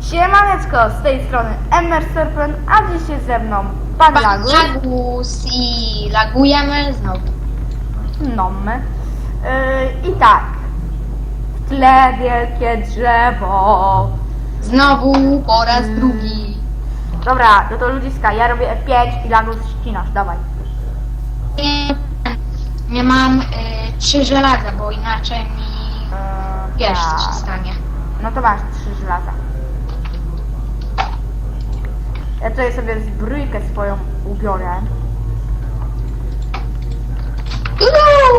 Siemaneczko, z tej strony Emmer Serpent, a dziś jest ze mną Pan Lagus, Lagus i lagujemy znowu. Nomy. Yy, I tak, w tle wielkie drzewo. Znowu po raz drugi. Dobra, no to ludziska, ja robię F5 i Lagus ścinasz, dawaj. Nie, nie mam y, trzy żelaza, bo inaczej mi Yy, wiesz co się stanie. No to masz trzy żelaza. Ja tutaj sobie zbrójkę swoją ubiorę.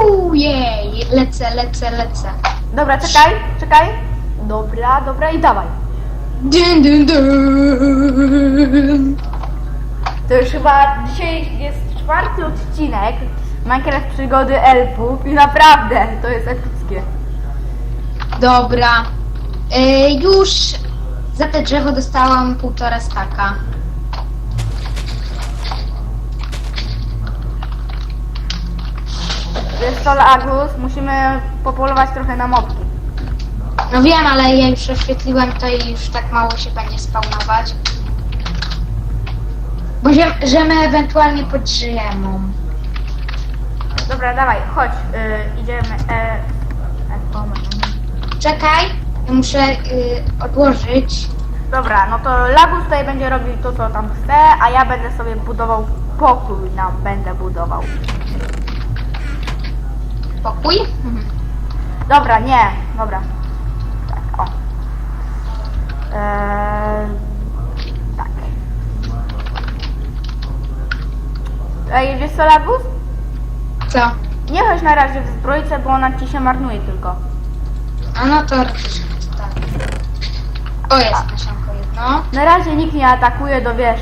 Uuu, jej, lecę, lecę, lecę. Dobra, czekaj, czekaj. Dobra, dobra i dawaj. Dun, dun, dun. To już chyba dzisiaj jest czwarty odcinek Minecraft Przygody Elfów i naprawdę to jest epickie. Dobra. Y, już za te drzewo dostałam półtora staka. Wiesz co, Agus, musimy popolować trochę na mopki. No wiem, ale ja już oświetliłem to i już tak mało się będzie spawnować. Bo że, że my ewentualnie pod drzemą. Dobra, dawaj, chodź, y, idziemy. E, e, moment. Czekaj, ja muszę y, odłożyć. Dobra, no to Lagus tutaj będzie robił to, co tam chce, a ja będę sobie budował pokój nam będę budował. Pokój. Dobra, nie, dobra. Tak, o. Eee, tak. Ej, wiesz co, Lagus? Co? Nie chodź na razie w zbrojce, bo ona ci się marnuje tylko. A no to tak. O, jest nasionko jedno. Na razie nikt nie atakuje, do wiesz.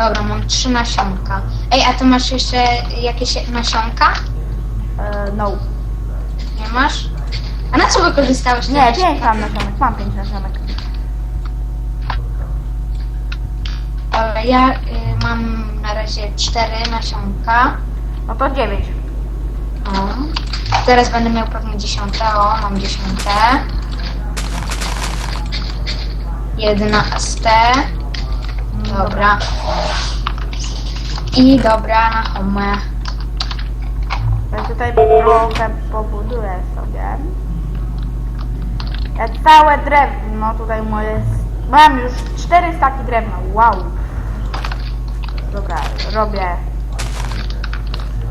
Dobra, mam trzy nasionka. Ej, a ty masz jeszcze jakieś nasionka? Eee, no. Nie masz? A na co wykorzystałeś te Nie, nasionka? pięć mam nasionek, mam pięć nasionek. Dobra, ja y, mam na razie cztery nasionka. No to dziewięć. O. Teraz będę miał pewnie dziesiąte. O, mam dziesiąte. Jedenaste. Dobra. I dobra na homę. Ja tutaj trochę pobuduję sobie. Ja całe drewno tutaj moje... Mam już cztery staki drewna, wow. Dobra, robię...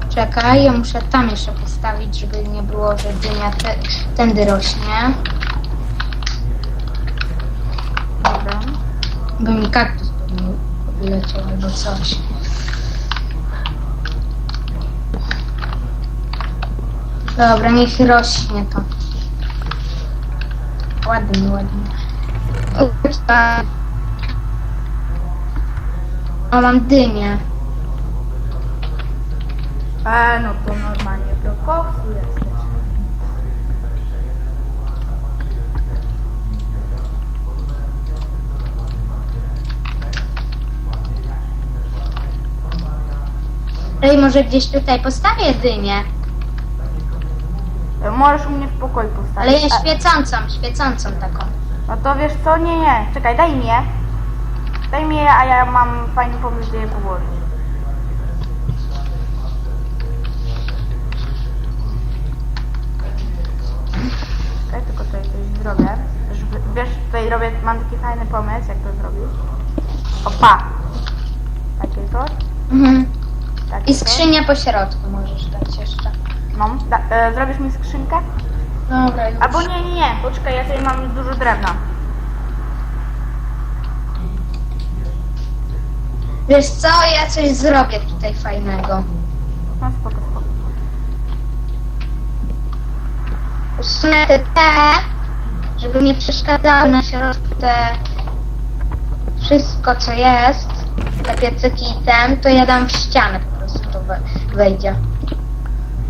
Czekaj, ja muszę tam jeszcze postawić, żeby nie było, że dynia te, tędy rośnie. Dobra. Bo mi kaktus wyleciał albo coś. Dobra, niech rośnie to. Ładnie, ładnie. Upa. O, mam dynię. E, no to normalnie do koksu jesteś. Ej, może gdzieś tutaj postawię dynię. E, Możesz u mnie w pokoju postawić. Ale ja A- świecącą, świecącą taką. No to wiesz co? Nie, nie. Czekaj, daj mi je. Daj mi je, a ja mam fajny pomysł, gdzie je położyć. Czekaj, tylko tutaj coś zrobię. Żeby, wiesz, tutaj robię, mam taki fajny pomysł, jak to zrobić. Opa! Takie coś. Mhm. Takie I skrzynię po środku możesz dać jeszcze. No, da, e, zrobisz mi skrzynkę? Dobra, już. Albo nie, nie, nie. Poczekaj, ja tutaj mam dużo drewna. Wiesz co, ja coś zrobię tutaj fajnego. No spoko, spoko. Usunę te te, żeby nie przeszkadzały na środku te wszystko co jest, te piecyki i ten, to ja dam w ścianę po prostu to we- wejdzie.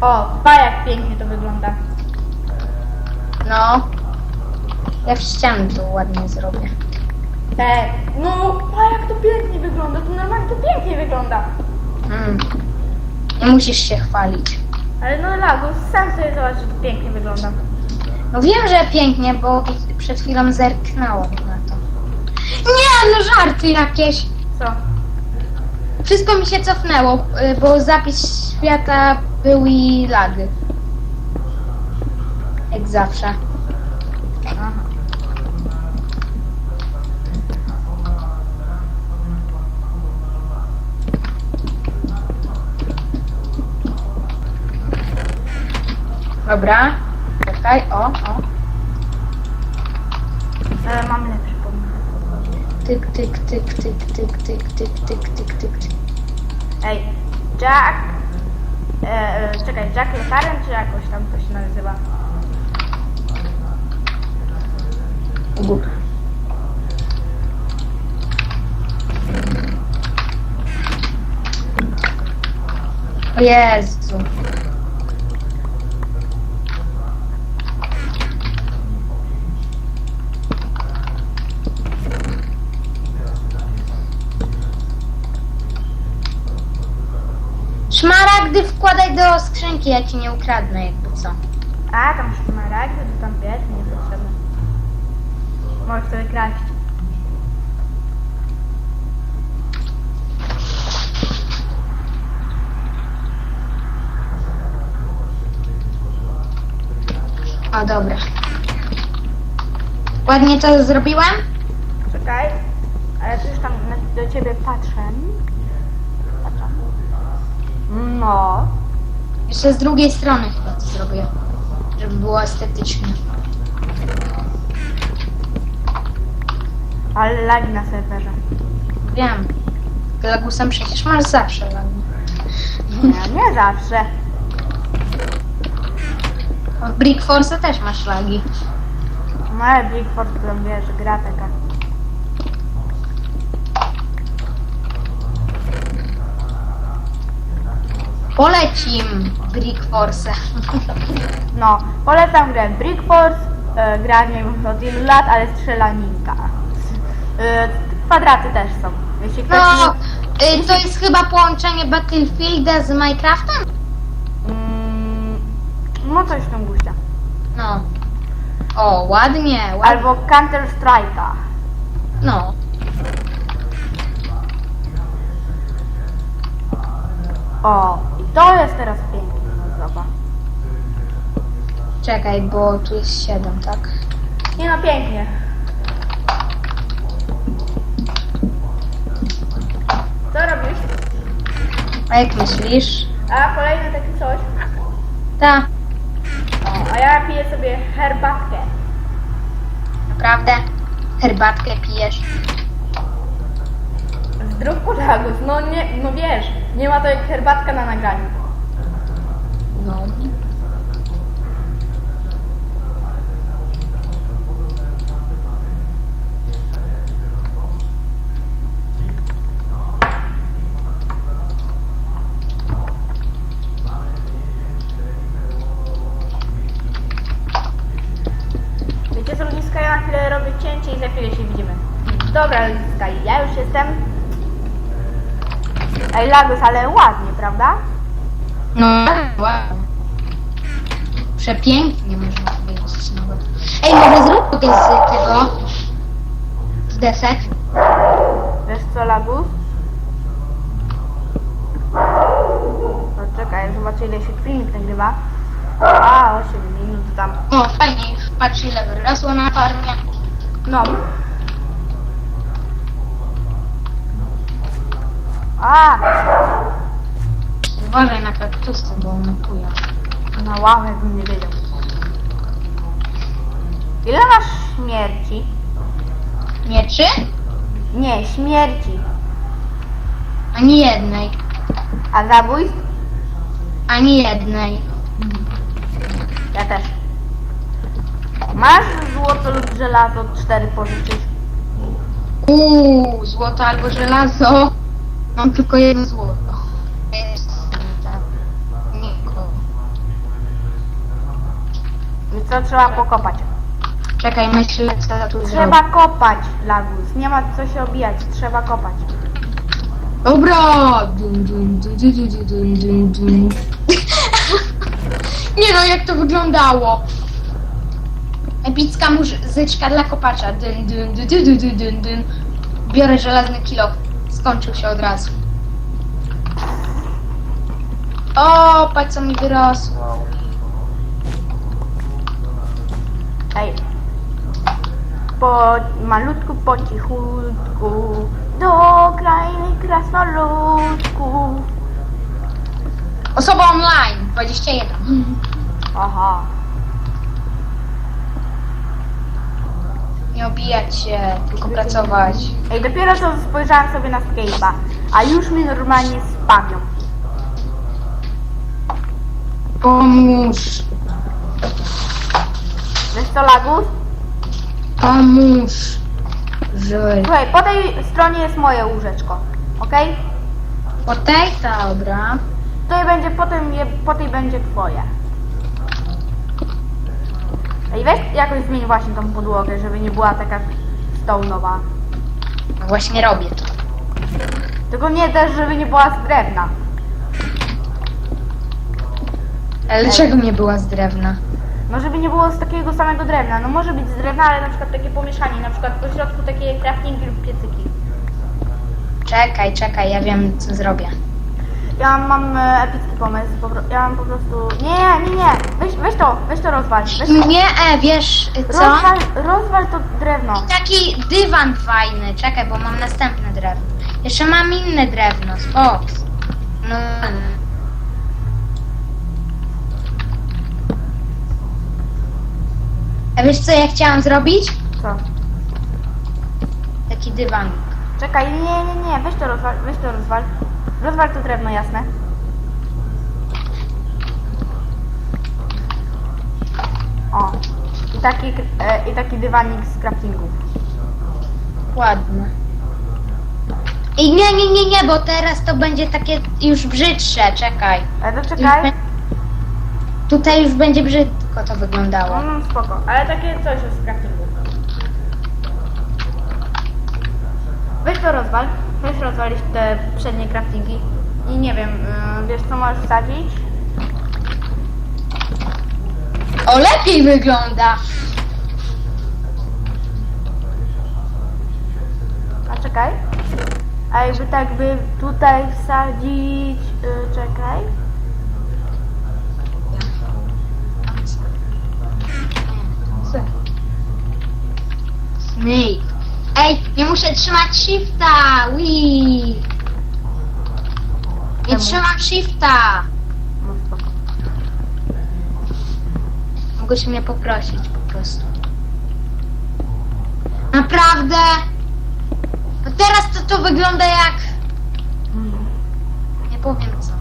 O, pa jak pięknie to wygląda. No. Ja w ścianę to ładnie zrobię. Tak. No, pa jak to pięknie wygląda. To normalnie to pięknie wygląda. Mm. Nie musisz się chwalić. Ale no Lagus, sam sobie zobacz, że to pięknie wygląda. No wiem, że pięknie, bo przed chwilą zerknąłem. Nie, no żarty jakieś. Co? Wszystko mi się cofnęło, y, bo zapis świata był i lagi. Jak zawsze. Dobra. Czekaj, o, o. Ale mam lepszy. Tyk, tyk, tyk, tyk, tyk, tyk, tyk, tyk, tyk, tyk, tyk. Ej, Jack... E, e, czekaj, Jack Lekarem, czy jakoś tam to się nazywa? O Jezu. Szmaragdy wkładaj do skrzynki, ja ci nie ukradnę, jakby co. A, tam szmaragdy, to tam wiesz, nie potrzebne. Możesz sobie kraść. O, dobra. Ładnie to zrobiłem? Czekaj, ale to już tam na- do ciebie. Patrzę. No. Jeszcze z drugiej strony chyba to zrobię. Żeby było estetycznie. Ale lagi na serwerze. Wiem. Lagusem przecież masz zawsze lagi. Nie, nie zawsze. W Brick Force też masz lagi. No ale Bigford to wiesz, gra taka. Polecim Brick Force. No, polecam grę Brick Force. E, gra nie wiem od ilu lat, ale strzelaninka. E, kwadraty też są. Jeśli ktoś No, nie- y, to jest chyba połączenie Battlefielda z Minecraftem? Mm, no coś w tym guście. No. O, ładnie, ładnie. Albo Counter Strike'a. No. O, i to jest teraz pięknie, no zobacz. Czekaj, bo tu jest 7, tak? Nie no, pięknie. Co robisz? A jak myślisz? A, kolejne takie coś. Ta, O, a ja piję sobie herbatkę. naprawdę? Herbatkę pijesz? Zdrówku Lagos, no nie, no wiesz, nie ma to jak herbatka na nagraniu. No. Wiecie co, Ludziska, ja na chwilę robię cięcie i za chwilę się widzimy. Dobra, ja już jestem. Ej, Lagos, ale ładnie, prawda? No, ładnie. Przepięknie można powiedzieć nawet. Ej, może zrób coś z tego, z desek. Wiesz co, Lagus? No czekaj, zobaczę ile się filmik nagrywa. A, 8 minut tam. O, fajnie, już patrz ile wyrosło na farmie. No. A, Uważaj na kaktusy, bo one pują. no wow, jakbym nie wiedział. Ile masz śmierci? Mieczy? Nie, śmierci. Ani jednej. A zabójstw? Ani jednej. Ja też. Masz złoto lub żelazo? Cztery pożyczyć. Uuu, złoto albo żelazo. Mam tylko jedno złoto. Więc co trzeba pokopać? Czekaj, myślę, co tu Trzeba kopać, Lagus. Nie ma co się obijać, trzeba kopać. Dobra! Dun, dun, dun, dun, dun, dun, dun, dun. Nie no, jak to wyglądało. Epicka muzyczka dla kopacza. Dyn, dyn, dyn, dyn, dyn, dyn, dyn. Biorę żelazny kilo. Skończył się od razu. O, patrz co mi wyrosło. Ej. Po malutku, po cichutku, do krainy krasnoludków. Osoba online, 21. Aha. Nie obijać się, tylko pracować. Ej, dopiero co spojrzałem sobie na Skype'a, a już mi normalnie spamią. Pomóż. Wiesz co, Lagus? Pomóż. Że... Słuchaj, po tej stronie jest moje łóżeczko, okej? Po tej, dobra. Tutaj będzie, potem je, po tej będzie twoje. Ej, weź jakoś zmień właśnie tą podłogę, żeby nie była taka stołnowa. No Właśnie robię to. Tylko nie też, żeby nie była z drewna. Ale dlaczego nie była z drewna? No żeby nie było z takiego samego drewna. No może być z drewna, ale na przykład takie pomieszanie, na przykład po środku takie craftingi lub piecyki. Czekaj, czekaj, ja wiem co zrobię. Ja mam e, epicki pomysł, po, pro- ja mam po prostu... Nie, nie, nie, weź, weź to, weź to rozwal. Weź to. Nie, e, wiesz co? Rozwal, rozwal to drewno. Taki dywan fajny, czekaj, bo mam następne drewno. Jeszcze mam inne drewno, spoks. No. A wiesz co ja chciałam zrobić? Co? Taki dywanik. Czekaj, nie, nie, nie, weź to rozwal, weź to rozwal. Rozwal to drewno, jasne. O. I taki, e, i taki dywanik z craftingów. Ładne. I nie, nie, nie, nie, bo teraz to będzie takie już brzydsze, czekaj. Już be- Tutaj już będzie brzydko to wyglądało. No, no spoko, ale takie coś z craftingów. Weź to rozwal. Weź rozwalić te przednie craftingi. I nie wiem, y, wiesz co możesz wsadzić? O, lepiej wygląda. A czekaj. A jakby tak by tutaj wsadzić... y, czekaj. Snake. Ej, nie muszę trzymać shifta. Wii. Nie Czemu? trzymam shifta. Mogłeś mnie poprosić po prostu. Naprawdę? No teraz to, to wygląda jak... Nie powiem co.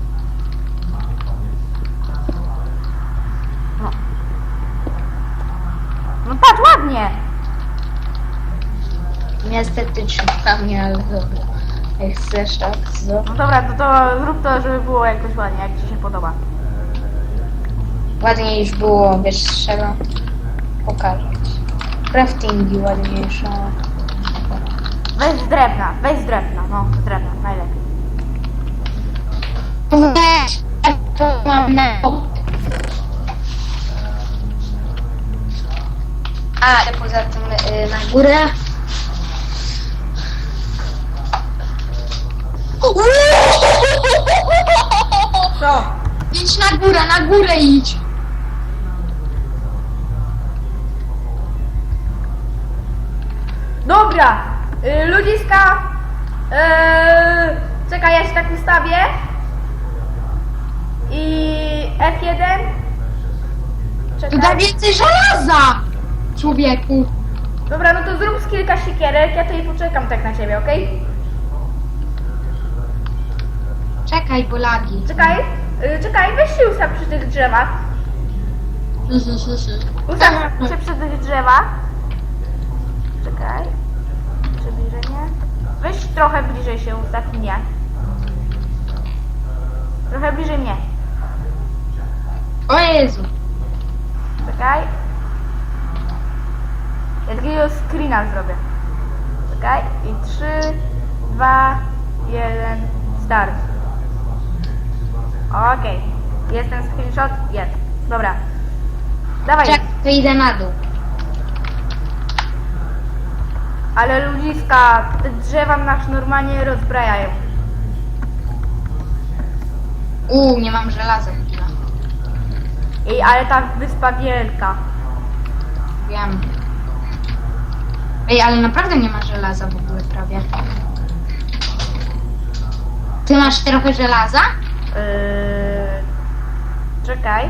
No. No patrz, ładnie! Niestetycznie dla mnie, ale dobra. Jak chcesz, tak? Zobacz. No dobra, to, to zrób to, żeby było jakoś ładnie, jak ci się podoba. Ładniej już było, wiesz, trzeba pokazać. Craftingi ładniejsze. Weź z drewna, weź z drewna, no, z drewna, najlepiej. Weź, to mam na... A, ale poza tym y, na górę. Co? Idź na górę, na górę idź. Dobra, y, ludziska, y, czekaj, ja się tak ustawię. I F1. Tu Czekaj. da więcej żelaza, człowieku. Dobra, no to zrób z kilka siekierek, ja tutaj poczekam tak na ciebie, okej? Czekaj, bo lagi. Czekaj, y, czekaj, weź się ustaw przy tych drzewach. Ustaw się przy tych drzewach. Czekaj. Przybliżenie. Weź trochę bliżej się ustaw mnie. Trochę bliżej mnie. O Jezu. Czekaj. Ja takiego screena zrobię. Czekaj. I 3, 2, 1, start. Okej. Jest ten screenshot? Jest. Dobra. Dawaj. Czek, to idę na dół. Ale ludziska, te drzewa nas normalnie rozbrajają. Uuu, nie mam żelaza. Ej, ale ta wyspa wielka. Wiem. Ej, ale naprawdę nie ma żelaza w ogóle prawie. Ty masz trochę żelaza? Yy... Czekaj.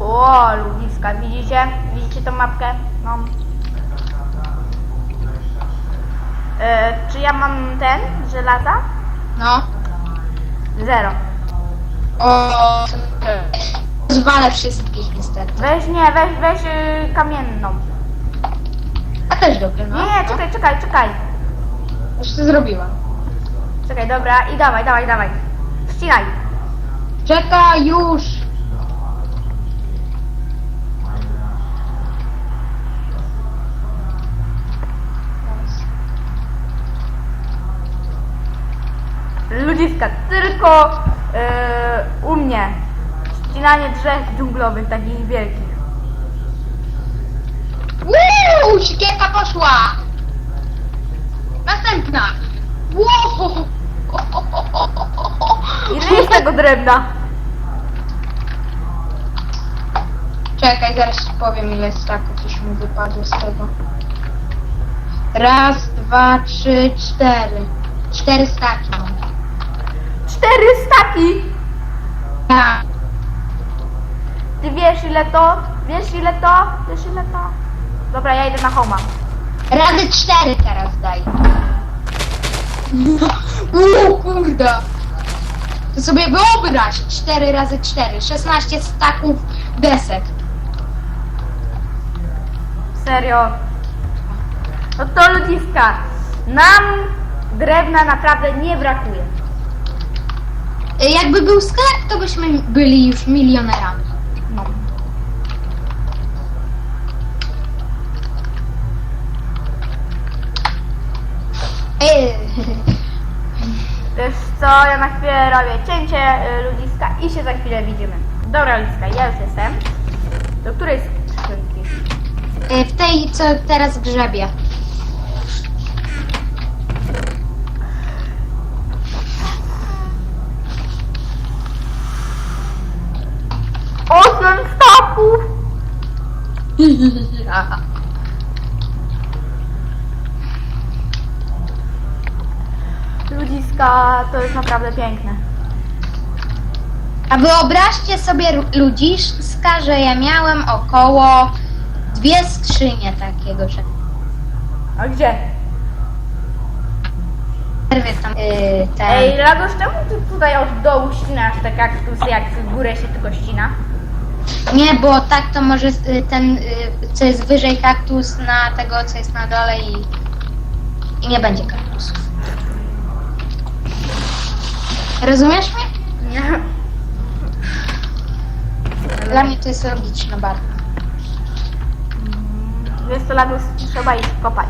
O, ludziska, widzicie? Widzicie tą mapkę? No. Yy, czy ja mam ten, żelaza? No. Zero. O, zwalę wszystkich niestety. Weź nie, weź, weź yy, kamienną. A też dobrze, no. Nie, nie, czekaj, czekaj, czekaj. Już to zrobiłam. Czekaj, dobra, i dawaj, dawaj, dawaj. Ścinaj. Czekaj, już! Ludziska, tylko yy, u mnie. Ścinanie drzew dżunglowych, takich wielkich. Uuu, siekierka poszła! Następna! Wow! Ile jest tego drewna? Czekaj, zaraz ci powiem ile staków już mi wypadło z tego. Raz, dwa, trzy, cztery. Cztery staki mam. Cztery staki! Tak. Ty wiesz ile to? Wiesz ile to? Wiesz ile to? Dobra, ja idę na homa. Razy cztery teraz daj. Uuu, kurde. To sobie wyobraź. Cztery razy cztery. 16 staków desek. Serio. No to ludziska, nam drewna naprawdę nie brakuje. Y, Jakby był sklep, to byśmy byli już milionerami. No. Ej, Wiesz co, ja na chwilę robię cięcie y, ludziska i się za chwilę widzimy. Dobra ludziska, ja już jestem. Do której? Y, w tej, co teraz grzebie. Osiem staków! Ludziska, to jest naprawdę piękne. A wyobraźcie sobie ru- ludziska, że ja miałem około dwie skrzynie takiego czegoś. A gdzie? Tam, yy, ten. Ej, Lagos, czemu ty tutaj od dołu ścinasz te kaktusy, jak w górę się tylko ścina? Nie, bo tak to może y, ten, y, co jest wyżej kaktus na tego, co jest na dole i, i nie będzie kaktusów. Rozumiesz mnie? Nie. Dla mnie to jest logiczne bardzo. Wiesz co, Lagos, trzeba iść kopać.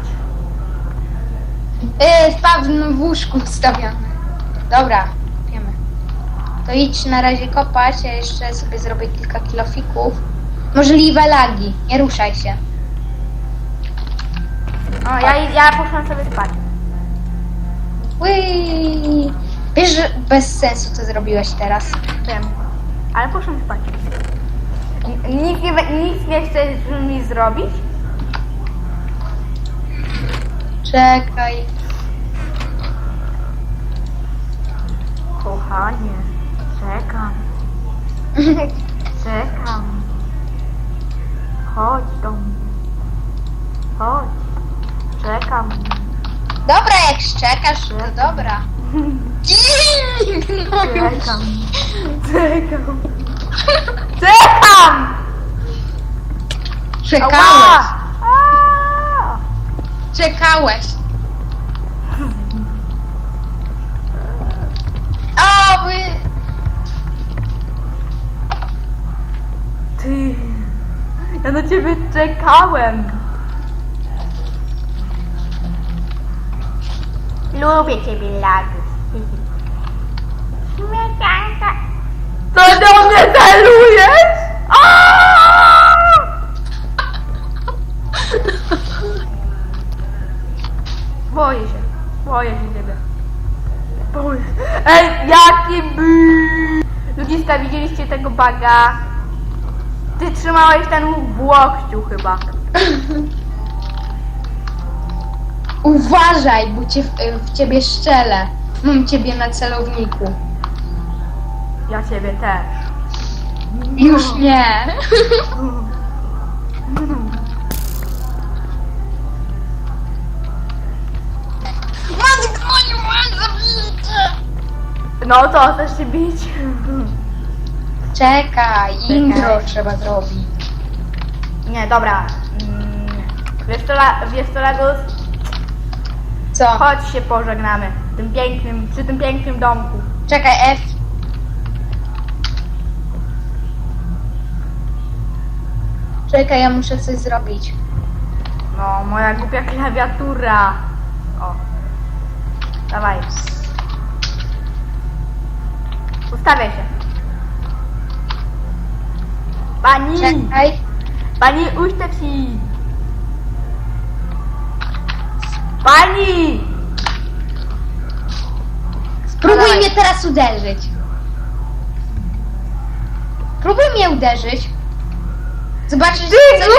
Yy, w pewnym łóżku ustawione. Dobra, wiemy. To idź na razie kopać, ja jeszcze sobie zrobię kilka kilofików. Możliwe lagi, nie ruszaj się. O, ja, ja poszłam sobie spać. Ui. Wiesz, że bez sensu to zrobiłeś teraz. Wiem. Ale poszłam spać. N- Nic nie, nic nie chcesz mi zrobić? Czekaj. Kochanie, czekam, czekam. Chodź do mnie. Chodź. Czekam. Dobra, jak szczekasz, to dobra. Czekam. Czekam. Czekam! Czekałeś. Ała! Czekałeś. O, wy... Ty, ja na ciebie czekałem. Lubię ciebie, Lagus. Śmietanka. To do mnie celujesz? A! Boję się. Boję się ciebie. Boję. Ej, jaki by... Ludziska, widzieliście tego baga? Ty trzymałeś ten łuk w łokciu chyba. Uważaj, bo cię, w, w ciebie szczelę. Mam ciebie na celowniku. Ja ciebie też. Już nie. No to chcesz się bić? Czekaj, intro trzeba zrobić. Nie, dobra. Mm, Wiesz co, La- wiesz co Lagus? Co? Chodź się pożegnamy. W tym pięknym, przy tym pięknym domku. Czekaj, F. Czekaj, ja muszę coś zrobić. No, moja głupia klawiatura. O. Dawaj. Ustawiaj się. Pani! Czekaj. Pani, ustaw się! Pani! Spróbuj Dawaj. mnie teraz uderzyć. Próbuj mnie uderzyć. Zobaczysz, Ty co,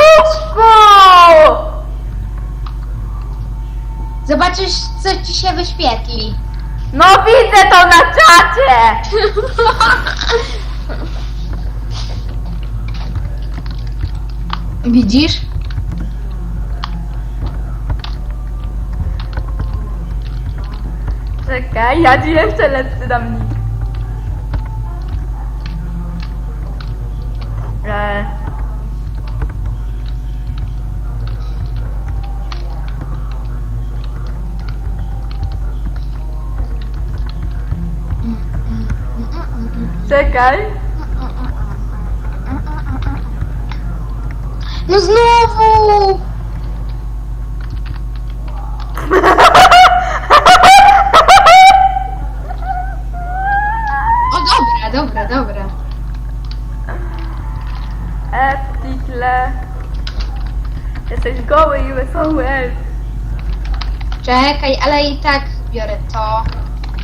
zobaczysz, co ci się wyświetli. No widzę to na czacie! Widzisz? Czekaj, ja ci jeszcze lepszy dam nick. E... Czekaj. No znowu! O dobra, dobra, dobra. Epikle. Jesteś goły i wesoły elf. Czekaj, ale i tak biorę to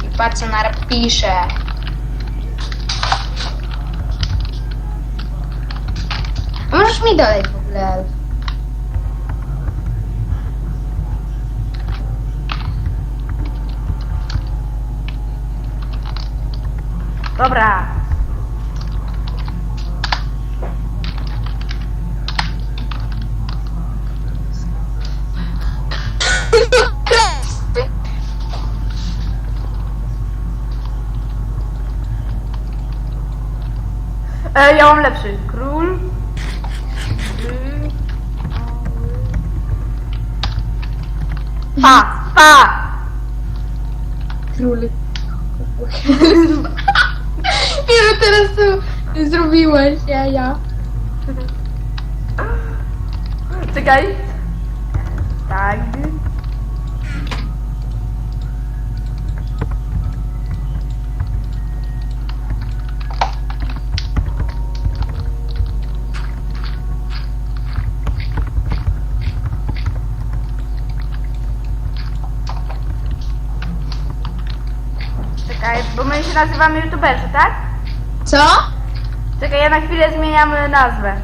i patrz co napiszę. Mi dodać w ogóle elf. Dobra. E, ja mam lepszy. Pa, pa! Król. Wiem, teraz to zrobiłeś, ja, ja. Czekaj. Tak. Czekaj, bo my się nazywamy youtuberzy, tak? Co? Czekaj, ja na chwilę zmieniam e, nazwę.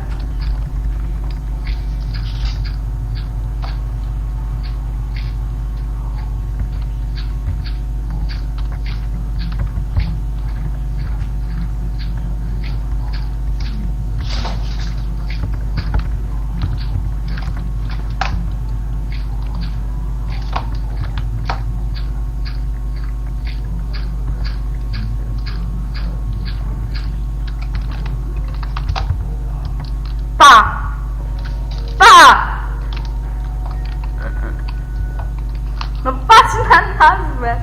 Pa! Pa! No patrz na nazwę.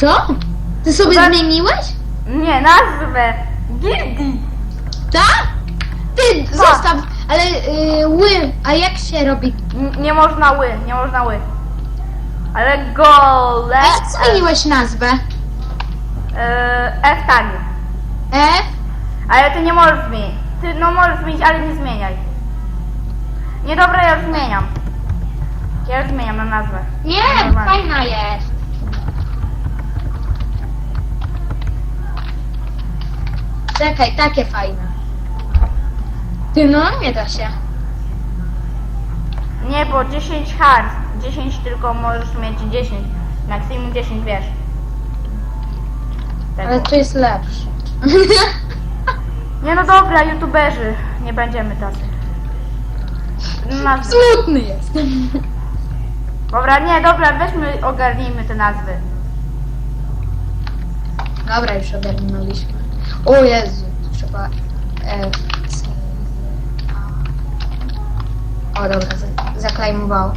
Co? Ty sobie Tak. zmieniłeś? Nie, nazwę. Gildii. Tak? Ty zostaw, ale y, ły, a jak się robi? N- nie można ły, nie można ły. Ale gole. A jak zmieniłeś nazwę? E, F tak. F? Ale ty nie możesz zmienić. Ty no możesz zmienić, ale nie zmieniaj. Nie dobra, ja już zmieniam. Ja już zmieniam na nazwę. Nie, Normalnie. fajna jest. Czekaj, takie fajne. Ty no, nie da się. Nie, bo 10 hard. 10 tylko możesz mieć 10. Maksimum 10, wiesz. Tak Ale to jest lepsze. Nie no dobra, youtuberzy. Nie będziemy tacy. Nazwy. Smutny jest. Dobra, nie, dobra, weźmy, ogarnijmy te nazwy. Dobra, już ogarnęliśmy. O Jezu, trzeba... E, c- a. o dobra, za- zaklejmowało.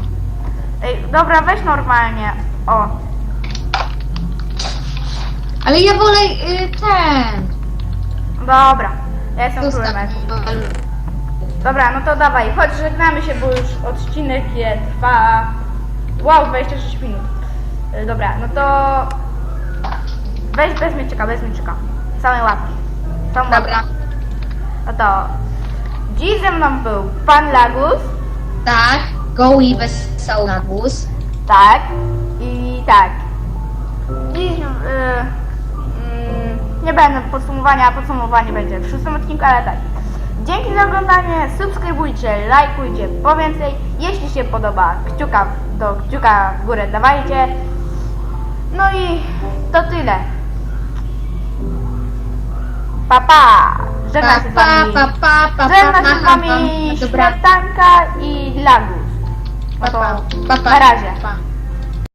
Ej, dobra, weź normalnie. O, Ale ja wolę y, ten. dobra. Ja jestem Zostaw królem. mi. Dobra, no to dawaj, chodź, żegnamy się, bo już odcinek je trwa... Wow, 26 minut. Y, Dobra, no to... Weź bez mieczyka, bez mieczyka. Same łapki. Dobra, łapkę. No to... Dziś ze mną był Pan Lagus, tak. Go i wesoły na głos. tak, i tak. Dziś... y, nie będę podsumowania, podsumowanie będzie w szóstym odcinku, ale tak. Dzięki za oglądanie, subskrybujcie, lajkujcie po więcej. Jeśli się podoba, kciuka do kciuka w górę dawajcie. No i to tyle. Pa pa! Żegnam się z wami. pa, pa, pa, Żegnam się z wami. Śmietanka i Lagus. No Pa, to na razie.